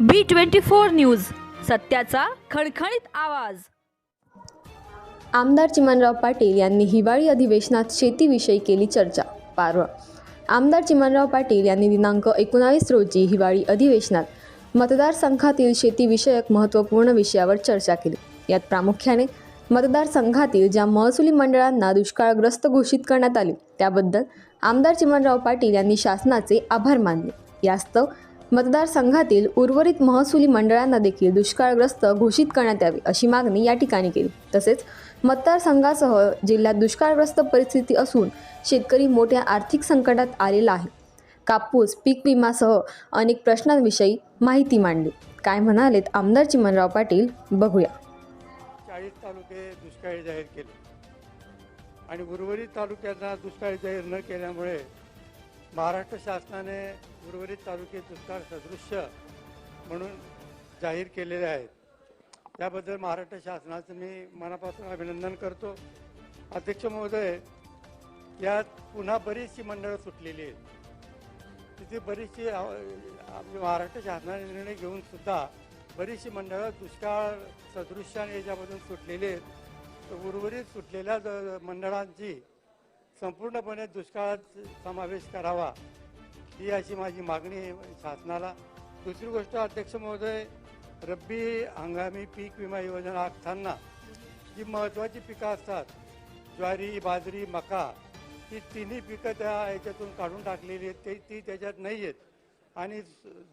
बी twenty four news सत्याचा खणखणीत आवाज. आमदार चिमणराव पाटील यांनी हिवाळी अधिवेशनात शेतीविषयी केली चर्चा पारवा. आमदार चिमणराव पाटील यांनी दिनांक एकोणावीस रोजी हिवाळी अधिवेशनात मतदारसंघातील शेतीविषयक महत्त्वपूर्ण विषयावर चर्चा केली. यात प्रामुख्याने मतदारसंघातील ज्या महसुली मंडळांना दुष्काळग्रस्त घोषित करण्यात आले त्याबद्दल आमदार चिमणराव पाटील यांनी शासनाचे आभार मानले. यास्तव मतदारसंघातील उर्वरित महसुली मंडळांना देखील दुष्काळग्रस्त घोषित करण्यात यावी अशी मागणी या ठिकाणी केली. तसेच मतदारसंघासह जिल्ह्यात दुष्काळग्रस्त परिस्थिती असून शेतकरी मोठ्या आर्थिक संकटात आलेला आहे. कापूस पीक विमासह अनेक प्रश्नांविषयी माहिती मांडली. काय म्हणालेत आमदार चिमणराव पाटील? बघूया. चाळीस तालुके दुष्काळी जाहीर केले. आणि उर्वरित तालुक्यांना दुष्काळी जाहीर न केल्यामुळे महाराष्ट्र शासनाने उर्वरित तालुके दुष्काळ सदृश्य म्हणून जाहीर केलेले आहेत. त्याबद्दल महाराष्ट्र शासनाचं मी मनापासून अभिनंदन करतो. अध्यक्ष महोदय यात पुन्हा बरीचशी मंडळं सुटलेली आहेत. तिथे बरीचशी आपली महाराष्ट्र शासनाने निर्णय घेऊन सुद्धा बरीचशी मंडळं दुष्काळ सदृश्य आणि याच्यामधून सुटलेली आहेत. तर उर्वरित सुटलेल्या मंडळांची संपूर्णपणे दुष्काळात समावेश करावा ही अशी माझी मागणी आहे शासनाला. दुसरी गोष्ट अध्यक्ष महोदय रब्बी हंगामी पीक विमा योजना आखताना जी महत्त्वाची पिकं असतात ज्वारी बाजरी मका ही तिन्ही पिकं त्या याच्यातून काढून टाकलेली आहेत. ते ती त्याच्यात नाही आहेत. आणि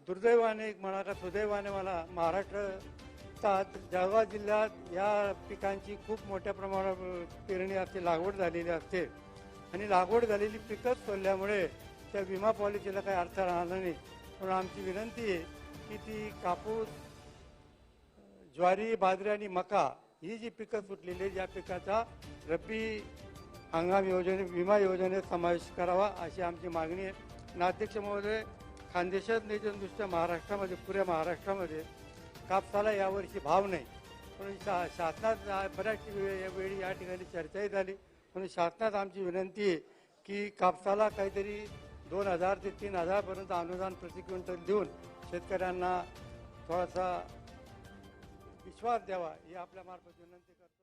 दुर्दैवाने म्हणा का सुदैवाने मला महाराष्ट्रात जळगाव जिल्ह्यात या पिकांची खूप मोठ्या प्रमाणावर पेरणी असते लागवड झालेली असते. आणि लागवड झालेली पिकच सोडल्यामुळे त्या विमा पॉलिसीला काही अर्थ राहणार नाही. म्हणून आमची विनंती आहे की ती कापूस ज्वारी बाजरी आणि मका ही जी पिकं सुटलेली आहेत या पिकाचा रब्बी हंगाम योजने विमा योजनेत समावेश करावा अशी आमची मागणी आहे. नाध्यक्ष महोदय खानदेशात दृष्ट्या महाराष्ट्रामध्ये पुऱ्या महाराष्ट्रामध्ये कापसाला यावर्षी भाव नाही. पण शा शासनात बऱ्याच वेळी या ठिकाणी चर्चाही झाली. म्हणून शासनात आमची विनंती आहे की कापसाला काहीतरी दोन हजार ते तीन हजारपर्यंत अनुदान प्रति क्विंटल देऊन शेतकऱ्यांना थोडासा विश्वास द्यावा ही आपल्या मार्फत विनंती करतो.